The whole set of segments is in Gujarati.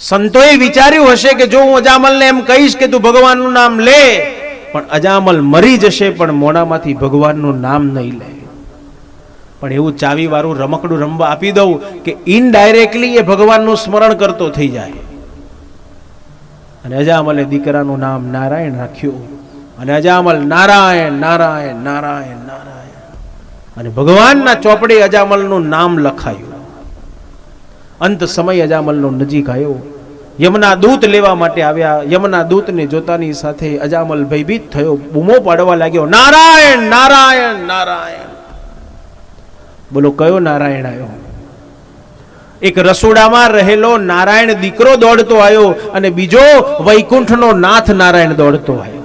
સંતોએ વિચાર્યું હશે કે જો હું અજામલને એમ કહીશ કે તું ભગવાનનું નામ લે, પણ અજામલ મરી જશે, પણ મોડામાંથી ભગવાનનું નામ નહીં લે. પણ એવું ચાવી વાળું રમકડું રમવા આપી દઉં કે ઇનડાયરેક્ટલી એ ભગવાનનું સ્મરણ કરતો થઈ જાય. અને અજામલે દીકરાનું નામ નારાયણ રાખ્યું. અને અજામલ નારાયણ નારાયણ નારાયણ નારાયણ. અને ભગવાનના ચોપડે અજામલનું નામ લખાયું. અંત સમય અજામલનો નજીક આવ્યો. યમના દૂત લેવા માટે આવ્યા. યમના દૂતને જોતાની સાથે અજામલ ભયભીત થયો. બૂમો પાડવા લાગ્યો, નારાયણ નારાયણ નારાયણ. બોલો, કયો નારાયણ આવ્યો? એક રસોડામાં રહેલો નારાયણ દીકરો દોડતો આવ્યો અને બીજો વૈકુંઠનો નાથ નારાયણ દોડતો આવ્યો.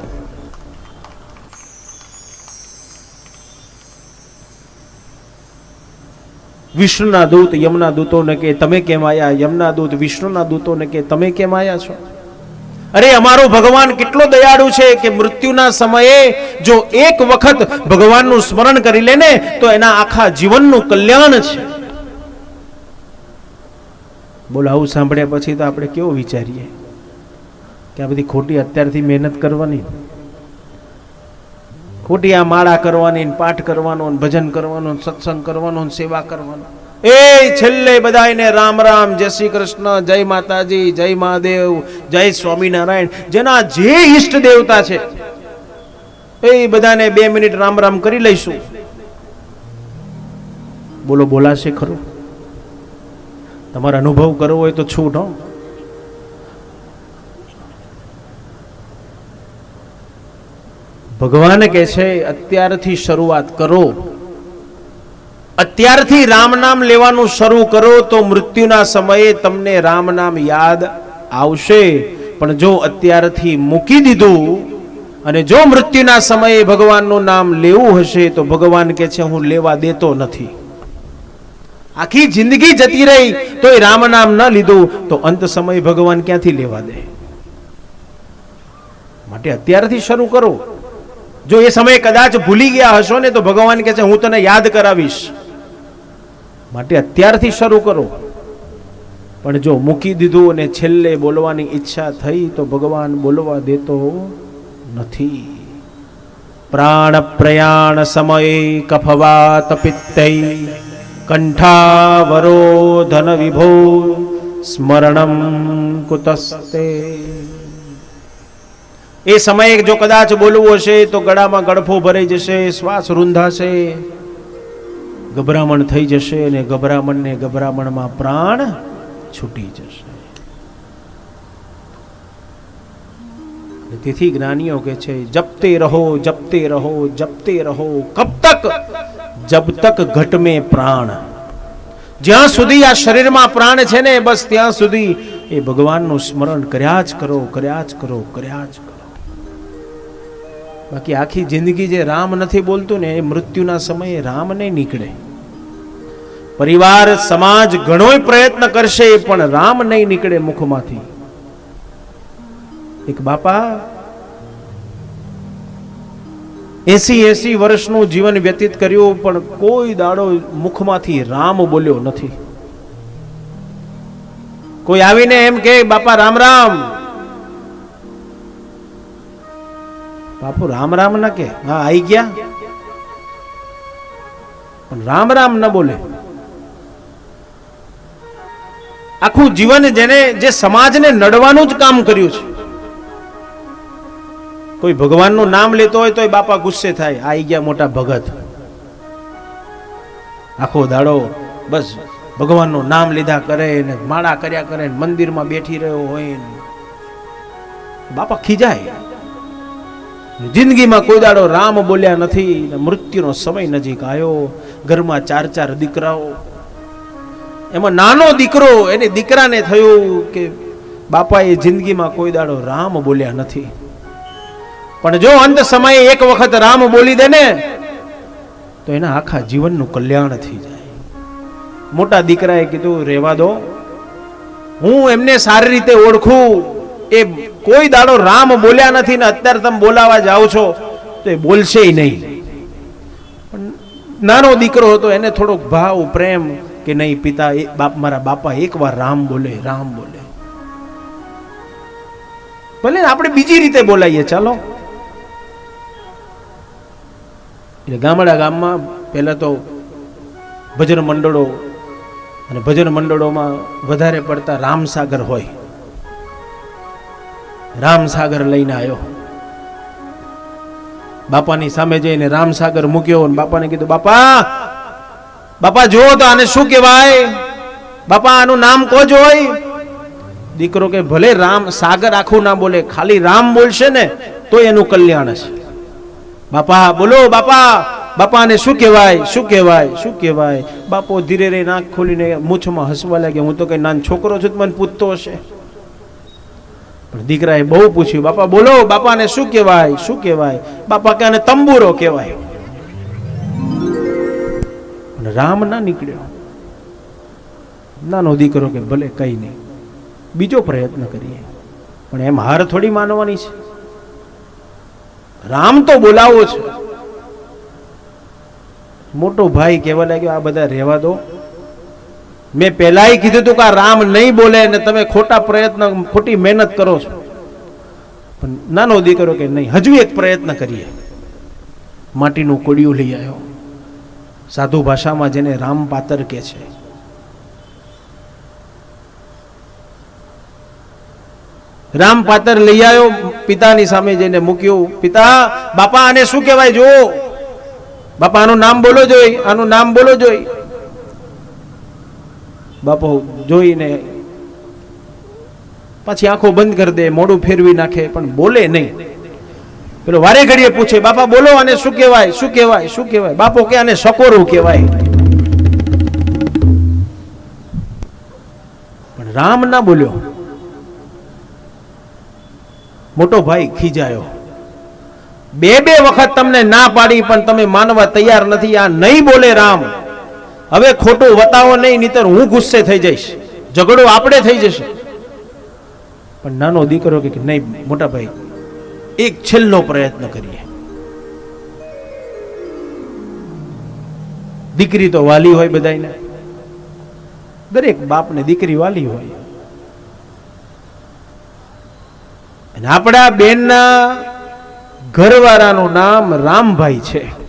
વિષ્ણુના દૂત, યમના દૂતોને કે, તમે કેમ આયા? યમના દૂત, વિષ્ણુના દૂતોને કે, તમે કેમ આવ્યા છો? અરે, અમારો ભગવાન કેટલો દયાળુ છે કે મૃત્યુના સમયે જો એક વખત ભગવાનનું સ્મરણ કરી લે ને, તો એના આખા જીવનનું કલ્યાણ છે. બોલો, આવું સાંભળ્યા પછી તો આપણે કેવું વિચારીએ? કે આ બધી ખોટી અત્યારથી મહેનત કરવાની? ખોટી આ માળા કરવાની પાઠ કરવાનો ભજન કરવાનો સત્સંગ કરવાનો સેવા કરવાનો. એ છેલ્લે બધાને રામ રામ, જય શ્રી કૃષ્ણ, જય માતાજી, જય મહાદેવ, જય સ્વામિનારાયણ. જેના જે ઈષ્ટ દેવતા છે, એ બધાને બે મિનિટ રામ રામ કરી લઈશું. બોલો, બોલાશે ખરું? તમારે અનુભવ કરવો હોય તો છૂટ, હો. ભગવાન કહે છે, અત્યારથી શરૂઆત કરો. અત્યારથી રામ નામ લેવાનું શરૂ કરો તો મૃત્યુના સમયે તમને રામ નામ યાદ આવશે. પણ જો અત્યારથી મૂકી દીધું અને જો મૃત્યુના સમયે ભગવાનનું નામ લેવું હશે તો ભગવાન કે છે, હું લેવા દેતો નથી. આખી જિંદગી જતી રહી તો એ રામ નામ ન લીધું તો અંત સમય ભગવાન ક્યાંથી લેવા દે? માટે અત્યારથી શરૂ કરો. જો એ સમયે કદાચ ભૂલી ગયા હશો ને તો ભગવાન કહે છે, હું તને યાદ કરાવીશ. માટે અત્યારથી શરૂ કરો. પણ જો મૂકી દીધું અને છેલ્લે બોલવાની ઈચ્છા થઈ તો ભગવાન બોલવા દેતો નથી. પ્રાણ પ્રયાણ સમયે કફવાત કંઠાવરો ધન વિભો, સ્મરણમ કુતસ્તે. એ સમયે જો કદાચ બોલવું હશે તો ગળામાં ગળફો ભરાઈ જશે, શ્વાસ રૂંધાશે, ગભરામણ થઈ જશે અને ગભરામણને ગભરામણમાં પ્રાણ છૂટી જશે. તેથી જ્ઞાનીઓ કે છે, જપતે રહો જપતે રહો જપતે રહો, કબ તક, જબ તક ઘટ પ્રાણ. જ્યાં સુધી આ શરીરમાં પ્રાણ છે ને, બસ ત્યાં સુધી એ ભગવાનનું સ્મરણ કર્યા જ કરો, કર્યા જ કરો, કર્યા જ કરો. બાકી આખી જિંદગી જે રામ નથી બોલતું ને એ મૃત્યુના સમયે રામ નહીં નીકળે. પરિવાર, સમાજ ઘણોય પ્રયત્ન કરશે પણ રામ નહીં નીકળે મુખમાંથી. એક બાપા એસી એસી વર્ષનું જીવન વ્યતીત કર્યું પણ કોઈ દાડો મુખમાંથી રામ બોલ્યો નથી. કોઈ આવીને એમ કે બાપા, રામ રામ. બાપુ, રામ રામ ના કે. હા આવી ગયા? પણ રામ રામ ન બોલે. આખું જીવન જેને, જે સમાજને નડવાનું જ કામ કર્યું છે. કોઈ ભગવાનનું નામ લેતો હોય તો એ બાપા ગુસ્સે થાય. આવી ગયા મોટા ભગત. આખો દાડો બસ ભગવાનનું નામ લીધા કરે ને માળા કર્યા કરે ને મંદિરમાં બેઠી રહ્યો હોય બાપા ખીજાય. જિંદગીમાં કોઈ દાડો રામ બોલ્યા નથી મૃત્યુનો સમય નજીક આવ્યો. ઘરમાં ચાર ચાર દીકરાઓ. એમાં નાનો દીકરો, એને દીકરાને થયું કે બાપાએ જિંદગીમાં કોઈ દાડો રામ બોલ્યા નથી. પણ જો અંત સમયે એક વખત રામ બોલી દે ને તો એના આખા જીવનનું કલ્યાણ થઈ જાય. મોટા દીકરાએ કીધું રહેવા દો. હું એમને સારી રીતે ઓળખું. એ કોઈ દાડો રામ બોલ્યા નથી ને અત્યારે તમે બોલાવા જાઓ છો, તો એ બોલશે નહીં. નાનો દીકરો હતો, એને થોડોક ભાવ, પ્રેમ કે નહીં, પિતા બાપ, મારા બાપા એકવાર રામ બોલે રામ બોલે. ભલે આપણે બીજી રીતે બોલાઈએ, ચાલો. એટલે ગામડા ગામમાં પહેલા તો ભજન મંડળો અને ભજન મંડળોમાં વધારે પડતા રામસાગર હોય. રામસાગર લઈને આવ્યો. બાપાની સામે જઈને રામસાગર મૂક્યો અને બાપાને કીધું, બાપા બાપા, જુઓ તો આને શું કહેવાય? બાપા, આનું નામ કો જોય? દીકરો કે, ભલે રામ સાગર આખું ના બોલે, ખાલી રામ બોલશે ને, તો એનું કલ્યાણ છે બાપા, બોલો, બાપા, બાપાને શું કહેવાય? શું કહેવાય? શું કહેવાય? બાપો ધીરે ધીરે નાક ખોલીને મૂછમાં હસવા લાગ્યા. હું તો કઈ નાનો છોકરો છું મને પૂછતો હશે. દીકરાએ બહુ પૂછ્યું, બાપા, બોલો, બાપાને શું કહેવાય? શું કહેવાય? બાપા કે આને તંબુરો કહેવાય. રામ ના નીકળ્યો. નાનો દીકરો કે, ભલે, કઈ નહીં. બીજો પ્રયત્ન કરીએ. પણ એમ હાર થોડી માનવાની છે. રામ તો બોલાવો છે. મોટો ભાઈ કહેવા લાગ્યો, આ બધા રહેવા દો. મેં પહેલાંય કીધું હતું કે આ રામ નહીં બોલે અને તમે ખોટા પ્રયત્ન, ખોટી મહેનત કરો છો. નાનો દીકરો કે નહીં, હજુ એક પ્રયત્ન કરીએ. માટીનું કોડિયું લઈ આવ્યો. સાધુ ભાષામાં જેને રામ પાતર કે છે. રામ પાતર લઈ આવ્યો, પિતાની સામે જઈને મૂક્યું. પિતા, બાપા, આને શું કહેવાય? જો બાપા, આનું નામ બોલો જોઈ, આનું નામ બોલો જોઈ. બાપો જોઈને પછી આંખો બંધ કરી દે, મોઢું ફેરવી નાખે, પણ બોલે નહીં. પેલો વારે ઘડીએ પૂછે, બાપા બોલો આને શું કહેવાય શું કહેવાય શું કહેવાય? બાપો કે આને સકોરું કહેવાય. પણ રામ ના બોલ્યો. મોટો ભાઈ ખીજાયો. બે બે વખત તમને ના પાડી, પણ તમે માનવા તૈયાર નથી. આ નહીં બોલે રામ. હવે ખોટું વતાવો નહીં, નહીતર હું ગુસ્સે થઈ જઈશ. ઝઘડો આપણે થઈ જશે. પણ નાનો દીકરો કે નહીં, મોટા ભાઈ, એક છેલ્લો પ્રયત્ન કરીએ. દીકરી તો વાલી હોય બધાને દરેક બાપને દીકરી વાલી હોય. અને આપણા બેનના ઘરવાળાનું નામ રામભાઈ છે.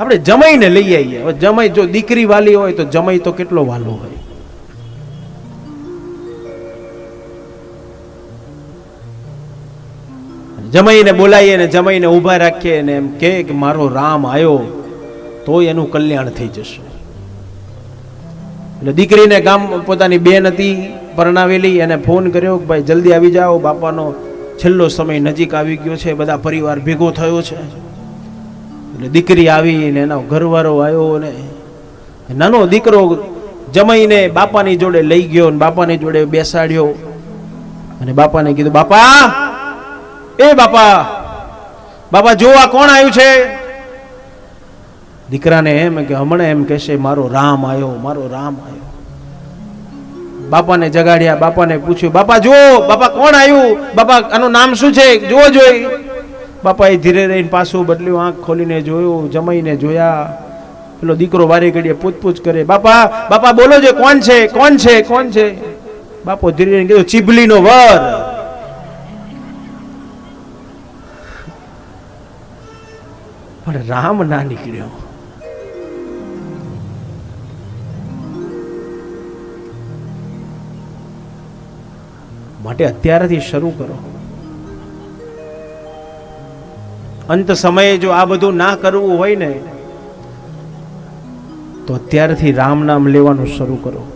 આપણે જમાઈને લઈ આવીએ. હવે જમાઈ જો દીકરી વાલી હોય તો જમાઈ તો કેટલો વાલો હોય? જમાઈને બોલાવીએ ને જમાઈને ઊભા રાખીએ ને એમ કે મારો રામ આવ્યો તો એનું કલ્યાણ થઈ જશે. એટલે દીકરીને ગામ પોતાની બેન હતી, પરણાવેલી, એને ફોન કર્યો કે ભાઈ જલ્દી આવી જાઓ, બાપાનો છેલ્લો સમય નજીક આવી ગયો છે, બધા પરિવાર ભેગો થયો છે. એટલે દીકરી આવી ને એનો ઘરવાળો આવ્યો ને નાનો દીકરો જમાઈને બાપાની જોડે લઈ ગયો ને બાપાની જોડે બેસાડ્યો. અને બાપાને કીધું, બાપા, એ બાપા બાપા જો આ કોણ આવ્યું છે? દીકરાને એમ કે, હમણાં એમ કહેશે, મારો રામ આવ્યો, મારો રામ આવ્યો. બાપાને જગાડ્યા, બાપાને પૂછ્યું, બાપા જો બાપા કોણ આવ્યું? બાપા, આનું નામ શું છે? જોવો જોઈ. બાપાએ ધીરે રહીને પાછું બદલ્યું, આંખ ખોલીને જોયું, જમાઈને જોયા. પેલો દીકરો વારે ઘડીએ પૂછપૂછ કરે, બાપા બાપા બોલો છે કોણ છે કોણ છે કોણ છે? બાપો ધીરે રહીને કીધું ચીભલીનો વર. પણ રામ ના નીકળ્યો. માટે અત્યારથી શરૂ કરો. અંત સમયે જો આ બધું ના કરવું હોય ને, તો અત્યારથી રામ નામ લેવાનું શરૂ કરો.